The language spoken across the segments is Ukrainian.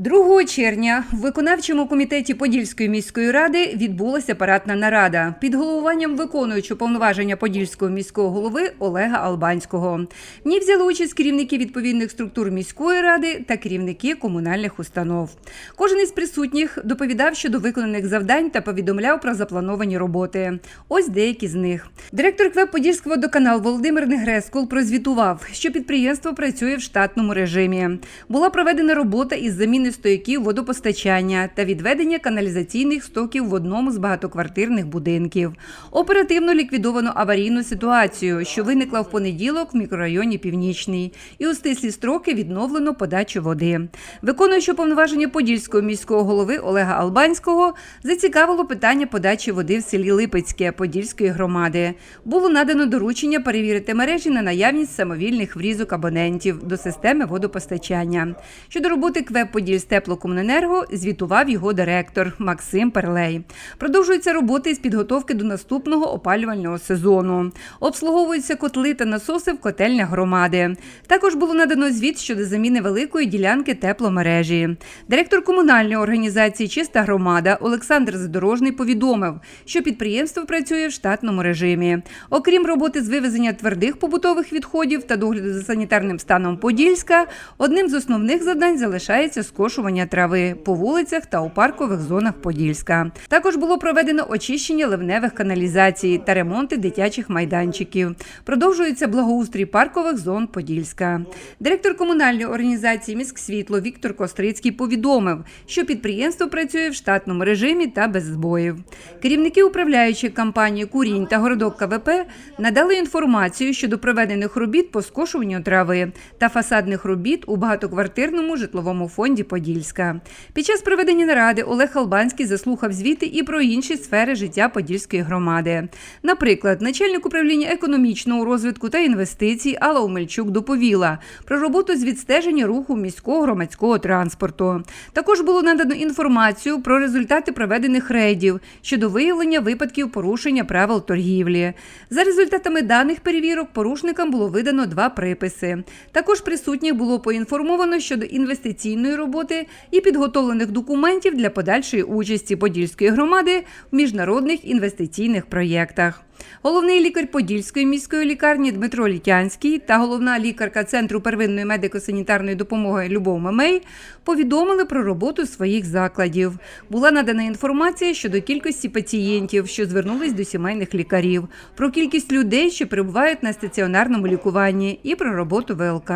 2 червня в виконавчому комітеті Подільської міської ради відбулася парадна нарада під головуванням виконуючого повноваження Подільського міського голови Олега Албанського. В ній взяли участь керівники відповідних структур міської ради та керівники комунальних установ. Кожен із присутніх доповідав щодо виконаних завдань та повідомляв про заплановані роботи. Ось деякі з них. Директор КВЕП Подільського водоканал Володимир Негрескул прозвітував, що підприємство працює в штатному режимі. Була проведена робота із заміни стояків водопостачання та відведення каналізаційних стоків в одному з багатоквартирних будинків. Оперативно ліквідовано аварійну ситуацію, що виникла в понеділок в мікрорайоні Північний, і у стислі строки відновлено подачу води. Виконуючи повноваження Подільського міського голови Олега Албанського, зацікавило питання подачі води в селі Липецьке Подільської громади. Було надано доручення перевірити мережі на наявність самовільних врізок абонентів до системи водопостачання. Щодо роботи КВЕП Подільстеплокомуненерго звітував його директор Максим Перлей. Продовжуються роботи з підготовки до наступного опалювального сезону. Обслуговуються котли та насоси в котельнях громади. Також було надано звіт щодо заміни великої ділянки тепломережі. Директор комунальної організації Чиста громада Олександр Задорожний повідомив, що підприємство працює в штатному режимі. Окрім роботи з вивезення твердих побутових відходів та догляду за санітарним станом Подільська, одним з основних завдань залишається скошування трави по вулицях та у паркових зонах Подільська. Також було проведено очищення ливневих каналізацій та ремонти дитячих майданчиків. Продовжується благоустрій паркових зон Подільська. Директор комунальної організації «Міськсвітло» Віктор Кострицький повідомив, що підприємство працює в штатному режимі та без збоїв. Керівники управляючих компаній Курінь та Городок КВП надали інформацію щодо проведених робіт по скошуванню трави та фасадних робіт у багатоквартирному житловому фонді Подільська. Під час проведення наради Олег Албанський заслухав звіти і про інші сфери життя Подільської громади. Наприклад, начальник управління економічного розвитку та інвестицій Алла Умельчук доповіла про роботу з відстеження руху міського громадського транспорту. Також було надано інформацію про результати проведених рейдів щодо виявлення випадків порушення правил торгівлі. За результатами даних перевірок порушникам було видано два приписи. Також присутніх було поінформовано щодо інвестиційної роботи і підготовлених документів для подальшої участі Подільської громади в міжнародних інвестиційних проєктах. Головний лікар Подільської міської лікарні Дмитро Літянський та головна лікарка Центру первинної медико-санітарної допомоги Любов Мамей повідомили про роботу своїх закладів. Була надана інформація щодо кількості пацієнтів, що звернулись до сімейних лікарів, про кількість людей, що перебувають на стаціонарному лікуванні, і про роботу ВЛК.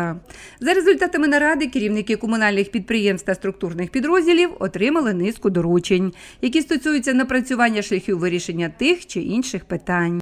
За результатами наради керівники комунальних підприємств та структурних підрозділів отримали низку доручень, які стосуються напрацювання шляхів вирішення тих чи інших питань.